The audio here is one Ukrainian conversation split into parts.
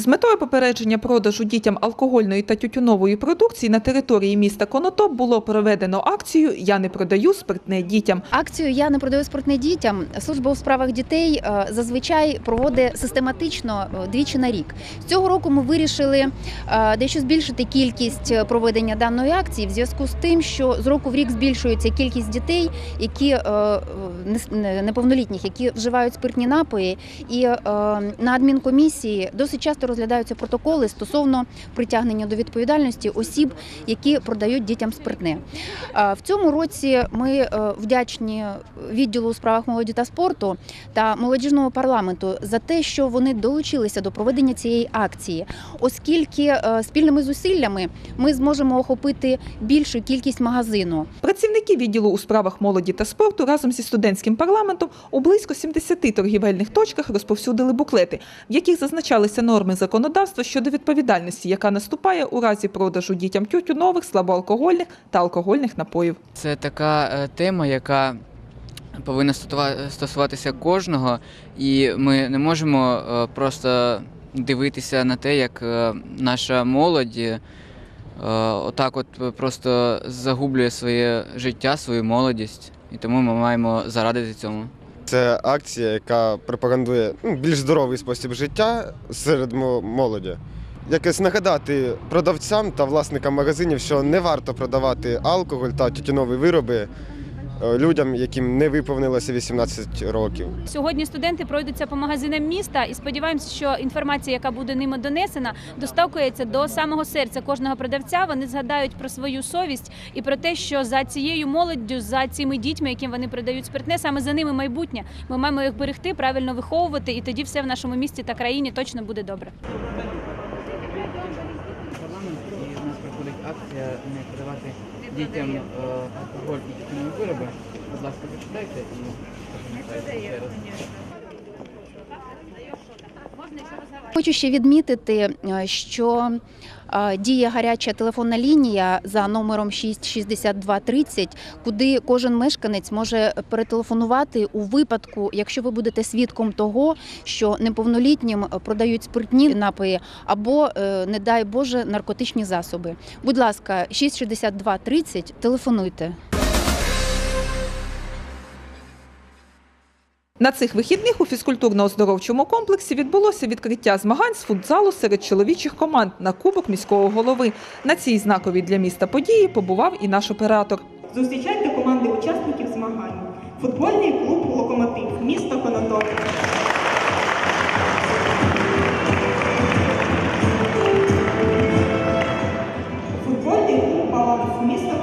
З метою попередження продажу дітям алкогольної та тютюнової продукції на території міста Конотоп було проведено акцію Я не продаю спиртне дітям. Акцію Я не продаю спиртне дітям. Служба у справах дітей е, зазвичай проводить систематично е, двічі на рік. З цього року ми вирішили е, дещо збільшити кількість проведення даної акції в зв'язку з тим, що з року в рік збільшується кількість дітей, які не- не- неповнолітніх, які вживають спиртні напої, і на адмінкомісії досить часто розглядаються протоколи стосовно притягнення до відповідальності осіб, які продають дітям спиртне. В цьому році ми е, вдячні відділу у справах молоді та спорту та молодіжному парламенту за те, що вони долучилися до проведення цієї акції, оскільки е, спільними зусиллями ми зможемо охопити більшу кількість магазину. Працівники відділу у справах молоді та спорту разом зі студентським парламентом у близько 70 торгівельних точках розповсюдили буклети, в яких зазначалися норми законодавства щодо відповідальності, яка наступає у разі продажу дітям тютюнових, слабоалкогольних та алкогольних напоїв. Це така е, тема, яка повинна стосуватися кожного, і ми не можемо е, просто дивитися на те, як е, наша молодь отак от просто загублює своє життя, свою молодість. І тому ми маємо зарадити цьому. Це акція, яка пропагандує ну, більш здоровий спосіб життя серед мо- молоді. Якось нагадати продавцям та власникам магазинів, що не варто продавати алкоголь та тютюнові вироби людям, яким не виповнилося 18 років. Сьогодні студенти пройдуться по магазинам міста і сподіваємося, що інформація, яка буде ними донесена, достукується до самого серця кожного продавця. Вони згадають про свою совість і про те, що за цією молоддю, за цими дітьми, яким вони продають спиртне, саме за ними майбутнє. Ми маємо їх берегти, правильно виховувати, і тоді все в нашому місті та країні точно буде добре. парламент і нас проходить акція не продавати дітям е, алкоголь і тютюнові вироби. Будь ласка, почитайте і Хочу ще відмітити, е, що діє гаряча телефонна лінія за номером 66230, куди кожен мешканець може перетелефонувати у випадку, якщо ви будете свідком того, що неповнолітнім продають спиртні напої або, е, не дай Боже, наркотичні засоби. Будь ласка, 66230, телефонуйте. На цих вихідних у фізкультурно-оздоровчому комплексі відбулося відкриття змагань з футзалу серед чоловічих команд на Кубок міського голови. На цій знаковій для міста події побував і наш оператор. Зустрічайте команди учасників змагань. Футбольний клуб Локомотив, місто Конотоп. Футбольний клуб Баланс, місто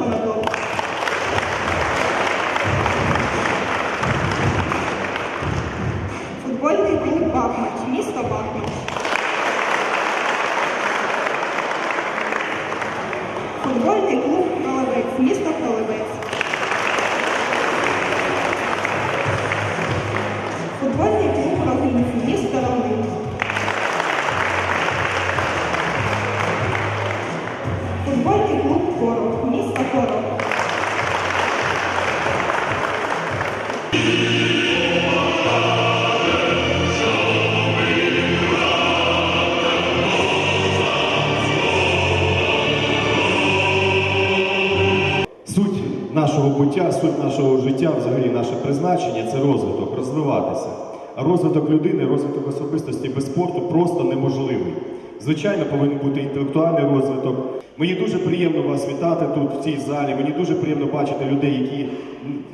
нашого буття, суть нашого життя, взагалі наше призначення це розвиток, розвиватися. А розвиток людини, розвиток особистості без спорту просто неможливий. Звичайно, повинен бути інтелектуальний розвиток. Мені дуже приємно вас вітати тут, в цій залі. Мені дуже приємно бачити людей, які,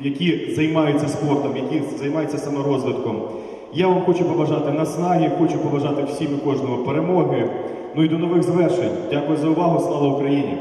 які займаються спортом, які займаються саморозвитком. Я вам хочу побажати наснаги, хочу побажати всім і кожного перемоги. Ну і до нових звершень. Дякую за увагу. Слава Україні!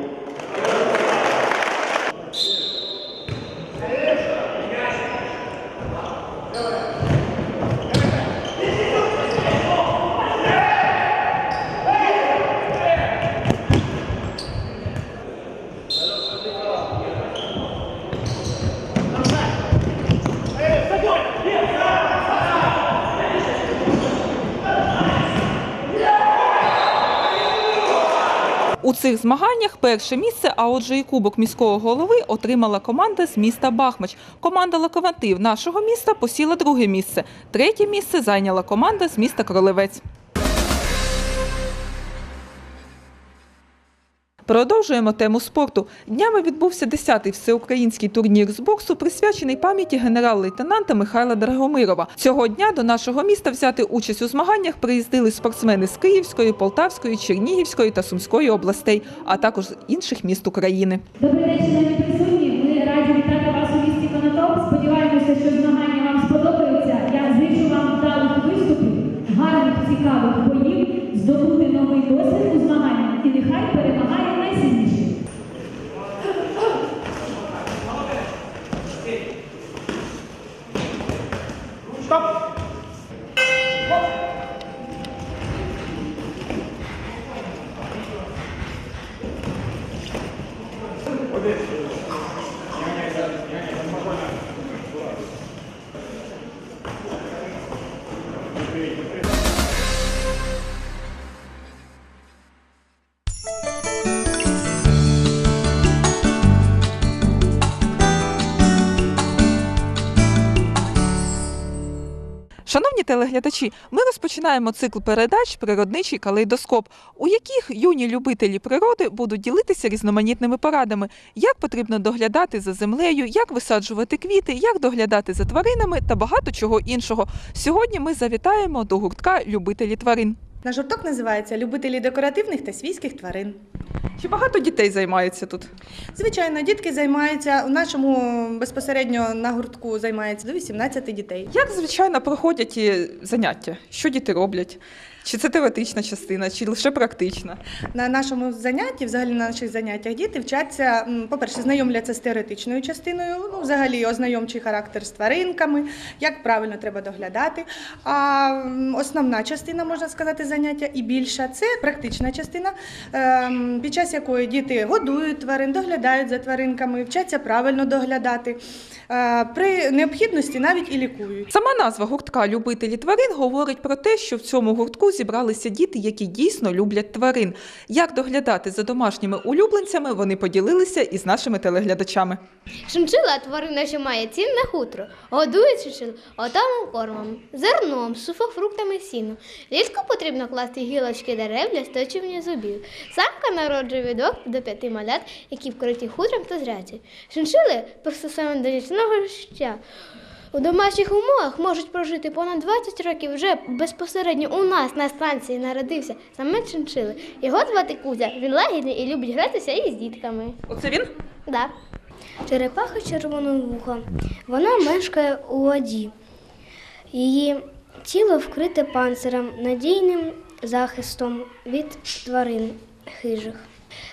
У цих змаганнях перше місце, а отже і кубок міського голови отримала команда з міста Бахмач. Команда Локомотив нашого міста посіла друге місце. Третє місце зайняла команда з міста Кролевець. Продовжуємо тему спорту. Днями відбувся 10-й всеукраїнський турнір з боксу, присвячений пам'яті генерал-лейтенанта Михайла Драгомирова. Цього дня до нашого міста взяти участь у змаганнях приїздили спортсмени з Київської, Полтавської, Чернігівської та Сумської областей, а також з інших міст України. Добрий день, присутні. Ми раді вітати вас у місті Конотоп. Сподіваємося, що змагання вам сподобаються. Я зичу вам вдалих виступів, гарних, цікавих боїв, здобути новий досвід нехай перемагає найсильніший. Шановні телеглядачі, ми розпочинаємо цикл передач Природничий калейдоскоп, у яких юні любителі природи будуть ділитися різноманітними порадами, як потрібно доглядати за землею, як висаджувати квіти, як доглядати за тваринами? Та багато чого іншого. Сьогодні ми завітаємо до гуртка любителі тварин. Наш гурток називається Любителі декоративних та свійських тварин. Чи багато дітей займається тут? Звичайно, дітки займаються у нашому безпосередньо на гуртку займається до 18 дітей. Як звичайно проходять заняття? Що діти роблять? Чи це теоретична частина, чи лише практична? На нашому занятті, взагалі на наших заняттях, діти вчаться, по-перше, знайомляться з теоретичною частиною, ну, взагалі ознайомчий характер з тваринками, як правильно треба доглядати. А основна частина, можна сказати, заняття і більша це практична частина, ем, під час якої діти годують тварин, доглядають за тваринками, вчаться правильно доглядати. Е, При необхідності навіть і лікують. Сама назва гуртка Любителі тварин говорить про те, що в цьому гуртку зібралися діти, які дійсно люблять тварин. Як доглядати за домашніми улюбленцями, вони поділилися із нашими телеглядачами. Шиншила тварина, що має цінне хутро, годують шиншил отамом кормом, зерном, сухофруктами сіном. Літку потрібно класти гілочки дерев для сточування зубів. Самка народжує від до п'яти малят, які вкриті хутром та зряці. Шиншили пристосовані до нічного життя. У домашніх умовах можуть прожити понад 20 років вже безпосередньо у нас на станції народився саме шиншили. Його звати Кузя. Він лагідний і любить гратися із дітками. Оце він? Да. Черепаха червоновуха. Вона мешкає у воді. Її тіло вкрите панцирем, надійним захистом від тварин хижих.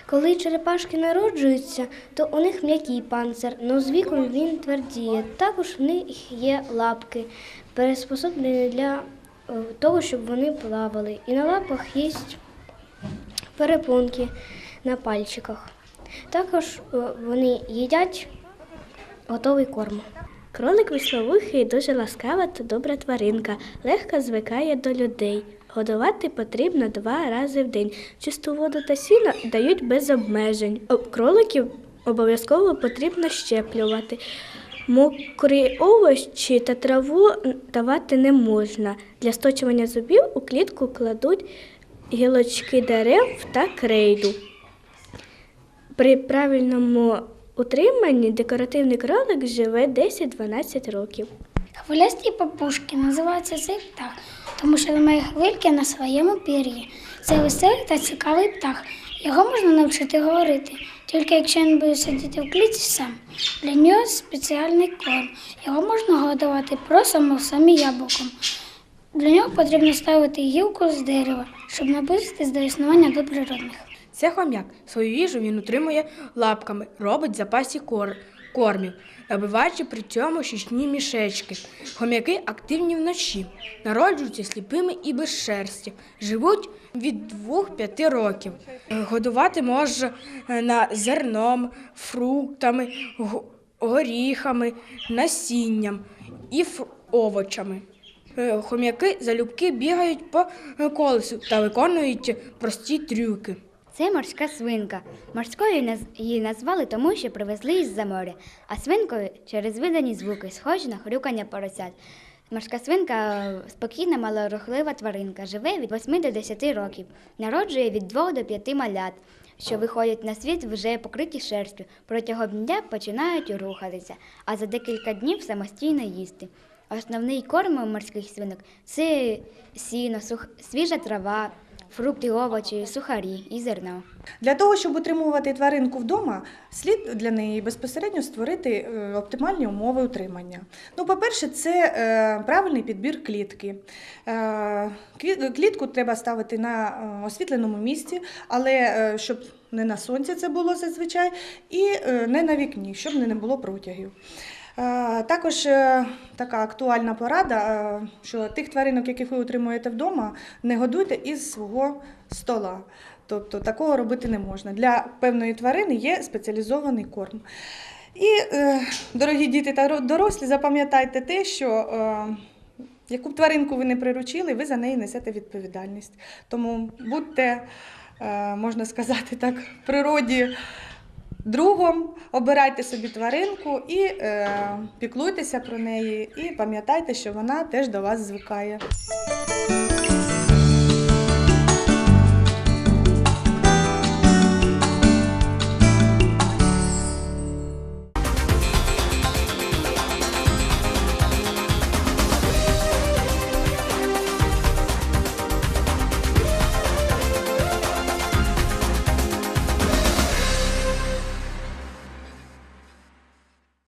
Коли черепашки народжуються, то у них м'який панцир, але з віком він твердіє. Також в них є лапки, приспособлені для е, того, щоб вони плавали. І на лапах є перепонки на пальчиках. Також е, вони їдять готовий корм. Кролик висловухий дуже ласкава та добра тваринка, легко звикає до людей. Годувати потрібно два рази в день. Чисту воду та сіно дають без обмежень. Кроликів обов'язково потрібно щеплювати. Мокрі овочі та траву давати не можна. Для сточування зубів у клітку кладуть гілочки дерев та крейду. При правильному утриманні декоративний кролик живе 10-12 років. Хвилясті папушки називаються цей птах, тому що він має хвильки на своєму пір'ї. Це веселий та цікавий птах. Його можна навчити говорити, тільки якщо він буде сидіти в клітці сам. Для нього спеціальний корм. Його можна годувати просом, овсом і яблуком. Для нього потрібно ставити гілку з дерева, щоб наблизитись до існування до природних. Це хом'як. Свою їжу він утримує лапками, робить запасі кор... кормів, набиваючи при цьому щічні мішечки. Хом'яки активні вночі, народжуються сліпими і без шерсті, живуть від 2-5 років. Годувати може е, на зерном, фруктами, горіхами, насінням і овочами. Е, Хом'яки залюбки бігають по е, колесу та виконують прості трюки. Це морська свинка. Морською її назвали тому, що привезли із-за моря, а свинкою через видані звуки, схожі на хрюкання поросят. Морська свинка спокійна, малорухлива тваринка, живе від 8 до 10 років, народжує від 2 до 5 малят, що виходять на світ вже покриті шерстю. Протягом дня починають рухатися, а за декілька днів самостійно їсти. Основний корм морських свинок це сіно, сух- свіжа трава, фрукти, овочі, сухарі і зерно. Для того, щоб утримувати тваринку вдома, слід для неї безпосередньо створити е, оптимальні умови утримання. Ну, по-перше, це е, правильний підбір клітки. Е, Клітку треба ставити на освітленому місці, але щоб не на сонці це було зазвичай, і не на вікні, щоб не було протягів. Е, Також е, така актуальна порада, е, що тих тваринок, яких ви утримуєте вдома, не годуйте із свого стола. Тобто такого робити не можна. Для певної тварини є спеціалізований корм. І, дорогі діти та дорослі, запам'ятайте те, що яку б тваринку ви не приручили, ви за неї несете відповідальність. Тому будьте, можна сказати так, в природі другом, обирайте собі тваринку і е, піклуйтеся про неї, і пам'ятайте, що вона теж до вас звикає.